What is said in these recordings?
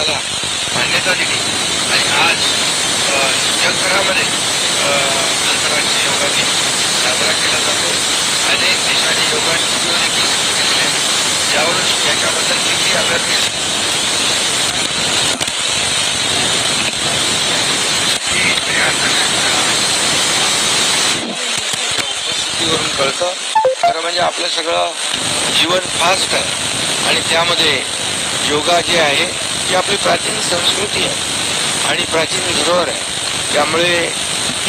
याला मान्यता दिली. आणि आज जगभरामध्ये आंतरराष्ट्रीय योगा दिन साजरा केला जातो. अनेक देशांनी योगा स्टुडिओ देखील सुरू केलेले आहेत यावरून याच्याबद्दल किती अवेअरनेस उपस्थितीवरून कळतं. खरं म्हणजे आपलं सगळं जीवन फास्ट आहे. आणि त्यामध्ये योगा जे आहे ही आपली प्राचीन संस्कृती आहे आणि प्राचीन धरोहर आहे त्यामुळे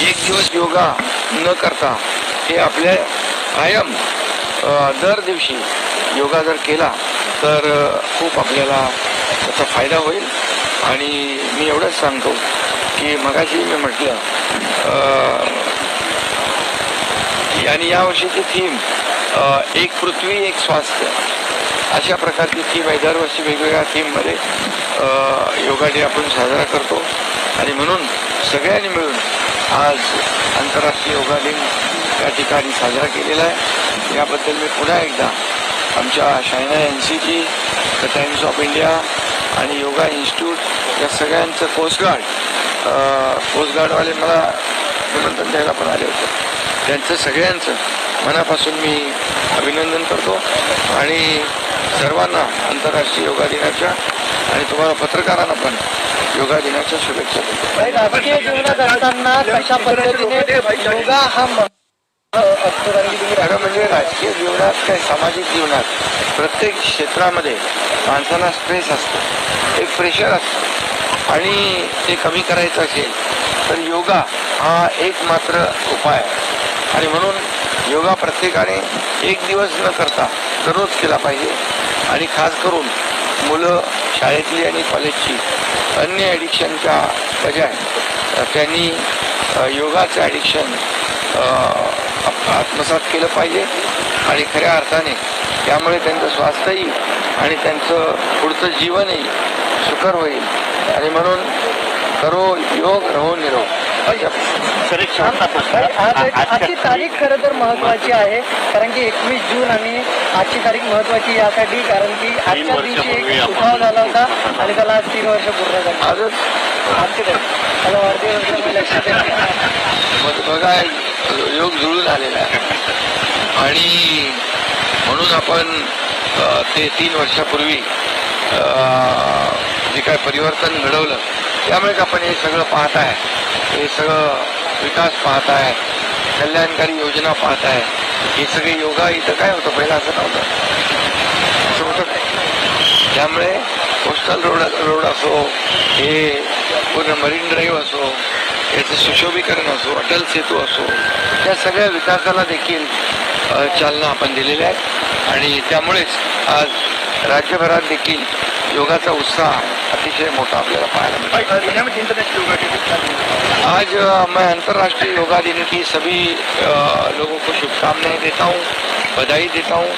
एक दिवस योगा न करता हे आपल्या कायम दर दिवशी योगा जर केला तर खूप आपल्याला त्याचा फायदा होईल. आणि मी एवढंच सांगतो की मगाशी मी म्हटलं आणि यावर्षीची थीम एक पृथ्वी एक स्वास्थ्य. अशा प्रकारची थीम आहे. दरवर्षी वेगवेगळ्या थीममध्ये योगा डे आपण साजरा करतो. आणि म्हणून सगळ्यांनी मिळून आज आंतरराष्ट्रीय योगा दिन या ठिकाणी साजरा केलेला आहे. याबद्दल मी पुन्हा एकदा आमच्या Shaina N C ji the Times of India आणि योगा इन्स्टिट्यूट या सगळ्यांचं कोस्टगार्ड कोस्टगार्डवाले मला निमंत्रण द्यायला पण आले होते. त्यांचं सगळ्यांचं मनापासून मी अभिनंदन करतो आणि सर्वांना आंतरराष्ट्रीय योगा दिनाच्या आणि तुम्हाला पत्रकारांना पण योगा दिनाच्या शुभेच्छा देतो. राजकीय जीवनात असताना कशा पद्धतीने योगा हा खरं म्हणजे राजकीय जीवनात काय सामाजिक जीवनात प्रत्येक क्षेत्रामध्ये माणसाला स्ट्रेस असतो एक प्रेशर असतो आणि ते कमी करायचं असेल तर योगा हा एक मात्र उपाय आहे. आणि म्हणून योगा प्रत्येकाने एक दिवस न करता दररोज केला पाहिजे. आणि खास करून मुलं शाळेतली आणि कॉलेजची अन्य ॲडिक्शनच्या बजाय त्यांनी योगाचं ॲडिक्शन आत्मसात केलं पाहिजे. आणि खऱ्या अर्थाने त्यामुळे त्यांचं स्वास्थ्यही आणि त्यांचं पुढचं जीवनही सुकर होईल. आणि म्हणून करो योग रहो निरोग. अशा आजची तारीख खरं तर महत्वाची आहे कारण की एकवीस जून आणि आजची तारीख महत्वाची यासाठी कारण की आजच्या दिवशी एक उठाव झाला होता आणि त्याला आज तीन वर्ष पूर्ण झाली. आजच आजची त्याला वाढदिवस लक्षात बघा योग जुळून आलेला आहे. आणि म्हणून आपण ते तीन वर्षापूर्वी जे काय परिवर्तन घडवलं त्यामुळेच आपण हे सगळं पाहत आहे. हे सगळं विकास पाहत आहे. कल्याणकारी योजना पाहत आहे. हे सगळे योगा इथं काय होतं? पहिला असं नव्हतं. असं होतं काय? त्यामुळे कोस्टल रोड रोड असो हे पूर्ण मरीन ड्राईव्ह असो याचं सुशोभीकरण असो अटल सेतू असो या सगळ्या विकासाला देखील चालना आपण दिलेल्या आहे आणि त्यामुळेच आज राज्यभरात देखील योगाचा उत्साह अतिशय मोठा आपल्याला पाहायला मिळतो. आज मैं अंतर्राष्ट्रीय योगा दिन की सभी लोगों को शुभकामनाएँ देता हूँ बधाई देता हूँ।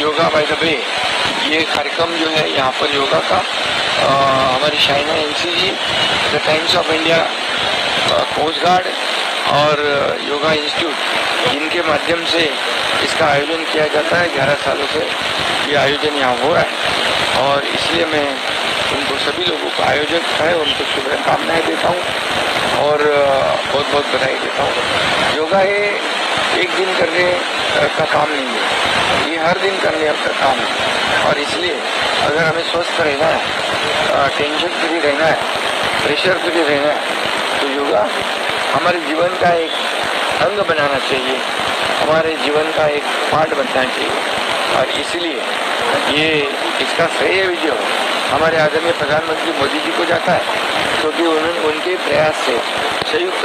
योगा बाय द वे ये कार्यक्रम जो है यहाँ पर योगा का हमारी Shaina N C ji the Times of India coast guard और योगा इंस्टीट्यूट इनके माध्यम से इसका आयोजन किया जाता है। ग्यारह सालों से ये आयोजन यहाँ हो रहा है। और इसलिए मैं उनको सभी लोगों को आयोजक है, उनको शुभकामनाएँ देता हूँ और बहुत बहुत बधाई देता हूँ। योगा ये एक दिन करने का काम नहीं है। ये हर दिन करने का काम है। और इसलिए अगर हमें स्वस्थ रहना है टेंशन फ्री रहना है प्रेशर फ्री रहना है तो योगा हमारे जीवन का एक अंग बनाना चाहिए। हमारे जीवन का एक पार्ट बनना चाहिए। और इसलिए ये इसका श्रेय विजय हमारे आदरणीय प्रधानमंत्री मोदी जी को जाता है क्योंकि उन्होंने उनके प्रयास से संयुक्त